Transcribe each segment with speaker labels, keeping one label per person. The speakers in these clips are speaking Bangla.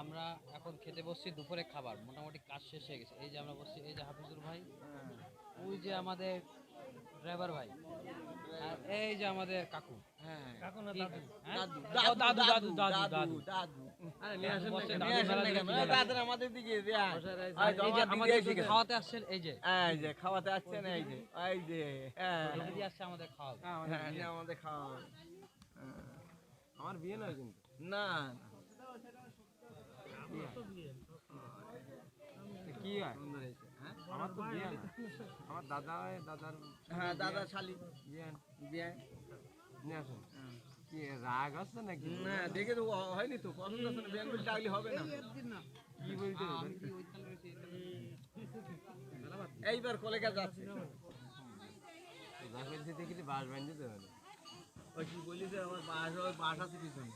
Speaker 1: আমরা এখন খেতে বসছি দুপুরে খাবার মোটামুটি কাজ শেষ হয়ে গেছে। এই যে আমরা বসছি এই যে হাফিজুর ভাই ওই যে আমাদের ড্রাইভার ভাই আর এই যে আমাদের কাকু।
Speaker 2: হ্যাঁ
Speaker 1: কাকু না দাদু?
Speaker 2: দাদু
Speaker 1: দাদু দাদু দাদু দাদু
Speaker 2: দাদু
Speaker 1: আরে নিয়ে আসেন না,
Speaker 2: নিয়ে আসেন না
Speaker 1: মেলা
Speaker 2: কেন?
Speaker 1: দিকে
Speaker 2: দাদুর আমাদের দিকে দেন।
Speaker 1: এই যে
Speaker 2: আমার দিকে
Speaker 1: আমাদের খাওয়াতে আসছেন এই যে।
Speaker 2: এই যে খাওয়াতে আসছেন এই যে এই যে হ্যাঁ।
Speaker 1: এই যে আসছে আমাদের খাওয়াবে
Speaker 2: হ্যাঁ, এই আমাদের খাওয়া।
Speaker 3: আমার বিয়ে নয় কিন্তু।
Speaker 2: না।
Speaker 3: কি হয়?
Speaker 2: সুন্দর হয়েছে হ্যাঁ
Speaker 3: আমার তো বিয়ে না। আমার দাদা দাদার
Speaker 2: হ্যাঁ দাদা শালি।
Speaker 3: বিয়ে
Speaker 2: বিয়ে
Speaker 3: নিয়ে আসুন। কি রাগ নাকি?
Speaker 2: না দেখে তো হয়নি তো পছন্দ আছে না বিয়ে ডাকলে হবে না।
Speaker 3: কি বলতে
Speaker 2: এইবার কলেজে যাচ্ছে।
Speaker 3: বাস বাঁধতে না
Speaker 2: ওই কি বলি যে আমার বাস বাস আছে পিছনে।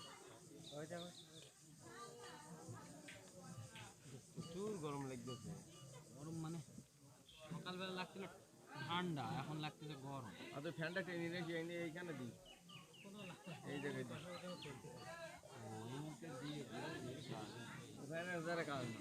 Speaker 3: প্রচুর গরম লাগতেছে।
Speaker 1: গরম মানে সকালবেলা লাগছিল ঠান্ডা এখন লাগতেছে গরম।
Speaker 2: আর তো ফ্যানটা টেনে রেখে এনে এইখানে দিই এই জায়গায় দিই ওখানে যারা কাজ না।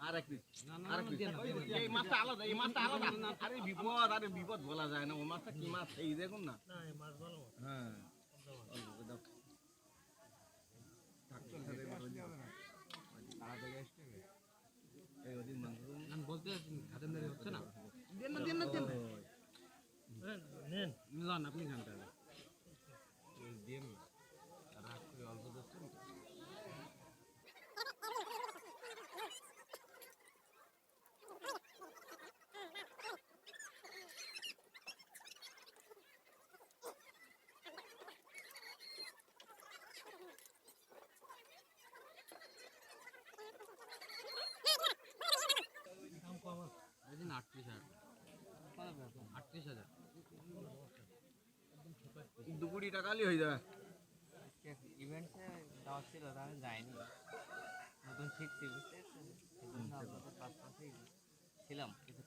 Speaker 2: আরে বিপদ আরে বিপদ বলা যায় না ও মাছটা কি মাছ? এই দেখুন না। হ্যাঁ।
Speaker 1: Nap
Speaker 2: দু কোটি টাকালি হয়ে যাবে।
Speaker 4: ইভেন্টে দেওয়া ছিল আমি যাইনি নতুন শিখছি বুঝতে পারছেন ছিলাম। কিছু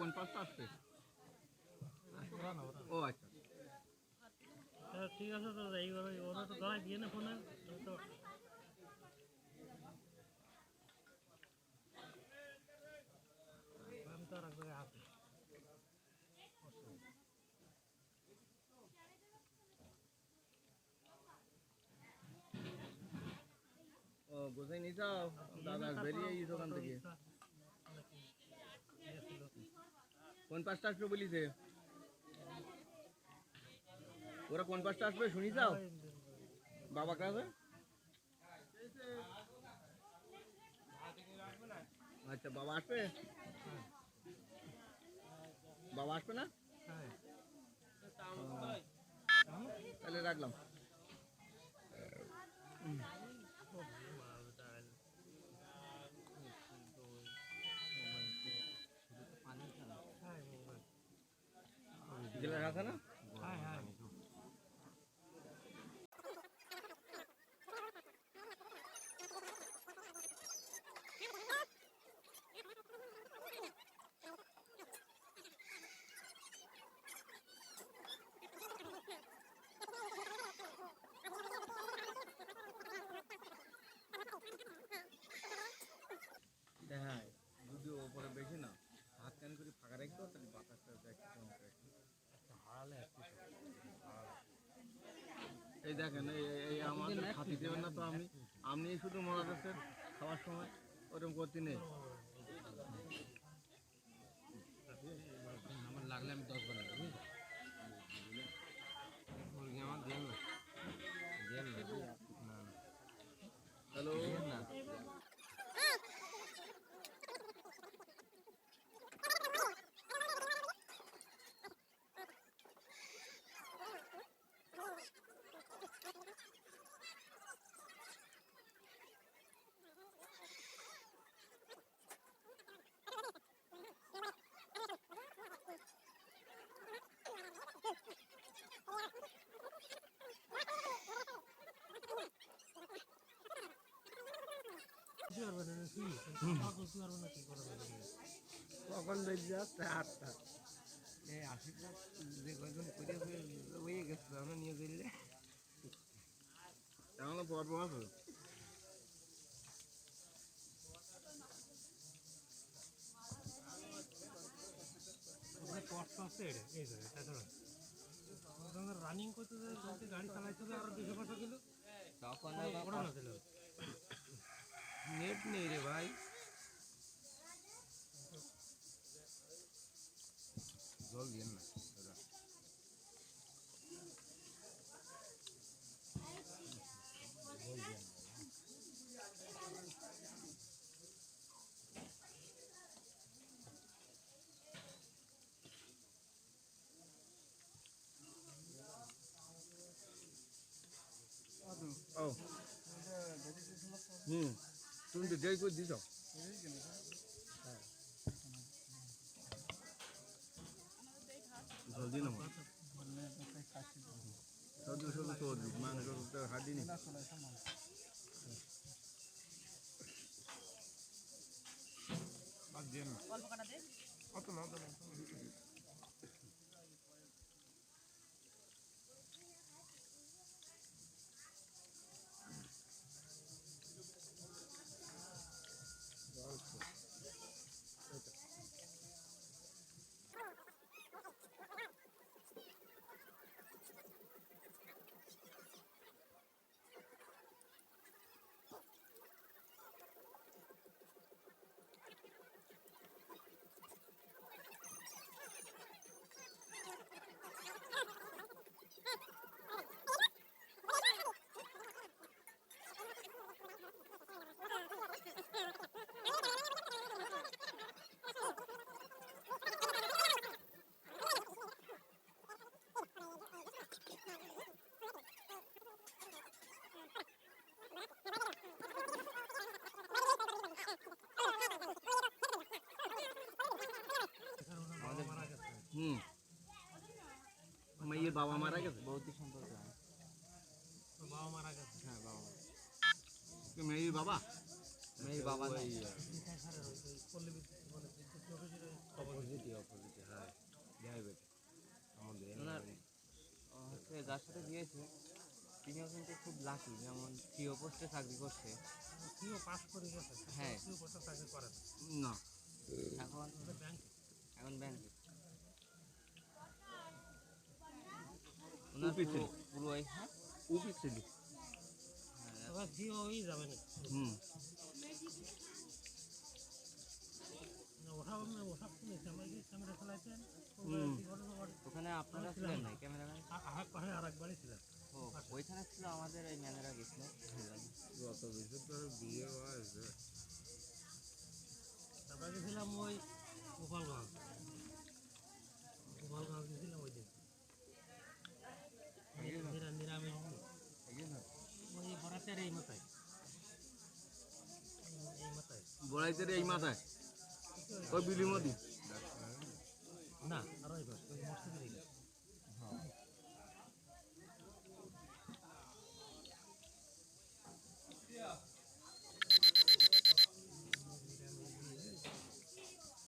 Speaker 2: কোন পাঁচটা আসবে ও আচ্ছা।
Speaker 5: ঠিক আছে তো এইভাবে ওরা তো দাঁড়ায় দিয়ে না ফোনে তো
Speaker 2: ও গোসাই নিয়ে যাও দাদা বেরিয়ে এই দোকান থেকে। কোন পাঁচটা আসবে বলিছে ওরা কোন পাঁচটা আসবে শুনি যাও। বাবা কাছে আচ্ছা বাবা আসবে? বাবা আসবে না? তাহলে রাখলাম জেলার আছে না
Speaker 5: হ্যাঁ হ্যাঁ
Speaker 2: হ্যাঁ যদি ওপরে বেশি না হাত কান করে ফাঁকা রাখতো তাহলে বাতাসটা একটু চমকে এই দেখেন এই আমাদের খাতি দেবেন না তো আপনি। আপনি শুধু মনে করছেন খাওয়ার সময় ওরকম করতে নেই।
Speaker 1: আমার লাগলে আমি দশ বানাবো বুঝলি
Speaker 3: মুরগি আমার দেন না দেন না না না
Speaker 2: হ্যালো
Speaker 3: দেন না
Speaker 5: বুঝতে পারবে না কি বুঝতে পারবে না কি করে
Speaker 2: কখন বেরিয়ে যাচ্ছে আটটা।
Speaker 3: এই আশীর্বাদ যে কয়জন করে হয়ে গেছে আমরা নিয়ে গেলে
Speaker 2: এখনও পর্ব আছে
Speaker 5: কষ্ট আছে এই তাছাড়া রানিং করতে গাড়ি চালাইছিল আর দুশো পাঁচশো কিলো।
Speaker 3: তখন
Speaker 5: ওরা না ছিল
Speaker 3: নেট নেই রে ভাই জল দিন না দাদা
Speaker 2: ও হুম তুমি তো দেরি করে দিছ জলদি না সর্দি মাংস তো হাড্ডি নেই
Speaker 3: অত অত না
Speaker 2: হুম মেয়ের বাবা মারা গেছে?
Speaker 3: বৌদি সম্পর্কে
Speaker 5: বাবা মারা গেছে?
Speaker 3: হ্যাঁ বাবা
Speaker 2: মেয়ের বাবা?
Speaker 3: মেয়ে বাবা অপোজিটে হ্যাঁ। আমাদের
Speaker 4: হচ্ছে যার সাথে দিয়েছে তিনিও কিন্তু খুব লাকি যেমন সিও পোস্টে চাকরি করছে।
Speaker 5: সিও পাস করে গেছে
Speaker 4: হ্যাঁ।
Speaker 5: সিও পোস্টে চাকরি করে না।
Speaker 2: না।
Speaker 4: এখন এখন ব্যাংকে পুরো পুরো হ্যাঁ?
Speaker 2: ছিলি।
Speaker 4: হ্যাঁ,
Speaker 5: যাবে না।
Speaker 2: হুম।
Speaker 4: ওখানে আপনারা ছিলেন ক্যামেরাম্যান? ওইখানে আমাদের এই ম্যানেরা গেছিল
Speaker 3: গত বছর তো বিয়ে হয়েছে।
Speaker 5: আমরা গেছিলাম ওই গোপালগঞ্জ। গোপালগঞ্জ মাথায়?
Speaker 2: বড়াইতে এই মাথায়? ওই বিলির মধ্যে
Speaker 5: না। আর